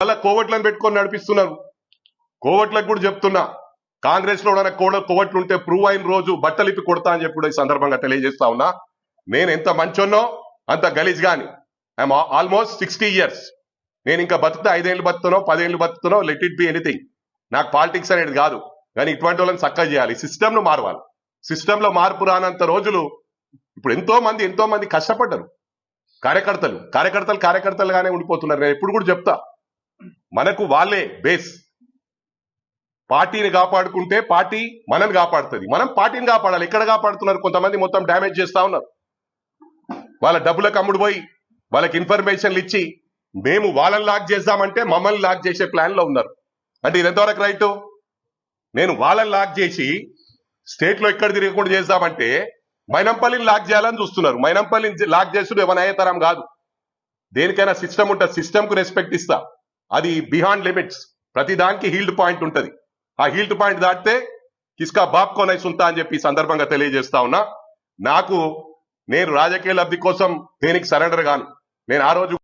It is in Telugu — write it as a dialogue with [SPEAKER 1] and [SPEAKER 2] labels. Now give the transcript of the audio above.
[SPEAKER 1] మళ్ళా కోవట్లను పెట్టుకొని నడిపిస్తున్నారు. కోవట్లకు కూడా చెప్తున్నా. కాంగ్రెస్లో ఉన్న కోవట్లు ఉంటే ప్రూవ్ అయిన రోజు బట్టలు ఇప్పి కొడతా అని చెప్పి కూడా ఈ సందర్భంగా తెలియజేస్తా ఉన్నా. నేను ఎంత మంచోన్నో అంత గలీజ్ గాని. ఐఎమ్ ఆల్మోస్ట్ సిక్స్టీ ఇయర్స్ నేను ఇంకా బతుకుతా ఐదేళ్ళు బతుకుతానో పదేళ్ళు బతుకుతానో లెట్ ఇట్ బి ఎనీథింగ్ నాకు పాలిటిక్స్ అనేది కాదు. కానీ ఇటువంటి వాళ్ళని చక్కగా చేయాలి. సిస్టమ్ను మారవాలి. సిస్టంలో మార్పు రానంత రోజులు ఇప్పుడు ఎంతో మంది ఎంతో మంది కష్టపడ్డారు. కార్యకర్తలు. కార్యకర్తలు కార్యకర్తలుగానే ఉండిపోతున్నారు. నేను ఎప్పుడు కూడా చెప్తా. మనకు వాళ్ళే బేస్ పార్టీని కాపాడుకుంటే పార్టీ మనని కాపాడుతుంది. మనం పార్టీని కాపాడాలి. ఎక్కడ కాపాడుతున్నారు? కొంతమంది మొత్తం డ్యామేజ్ చేస్తా ఉన్నారు. వాళ్ళ డబ్బులకు అమ్ముడు పోయి వాళ్ళకి ఇన్ఫర్మేషన్లు ఇచ్చి మేము వాళ్ళని లాక్ చేద్దామంటే మమ్మల్ని లాక్ చేసే ప్లాన్లో ఉన్నారు. అంటే ఇది ఎంతవరకు రైట్ నేను వాళ్ళని లాక్ చేసి స్టేట్లో ఎక్కడ తిరగకుండా చేద్దామంటే మైనంపల్లిని లాక్ చేయాలని చూస్తున్నారు. మైనంపల్లిని లాక్ చేసుడు ఏమైనా అయ్యేతరం కాదు. దేనికైనా సిస్టమ్ ఉంటుంది సిస్టమ్కు రెస్పెక్ట్ ఇస్తా. అది బిహాండ్ లిమిట్స్. ప్రతి దానికి హీల్డ్ పాయింట్ ఉంటది. ఆ హీల్డ్ పాయింట్ దాటితే కిస్కా బాప్ కోనై సుంతా అని చెప్పి సందర్భంగా తెలియజేస్తా ఉన్నా. నాకు నేను రాజకీయ లబ్ధి కోసం దేనికి సరెండర్ గాను. నేను ఆ రోజు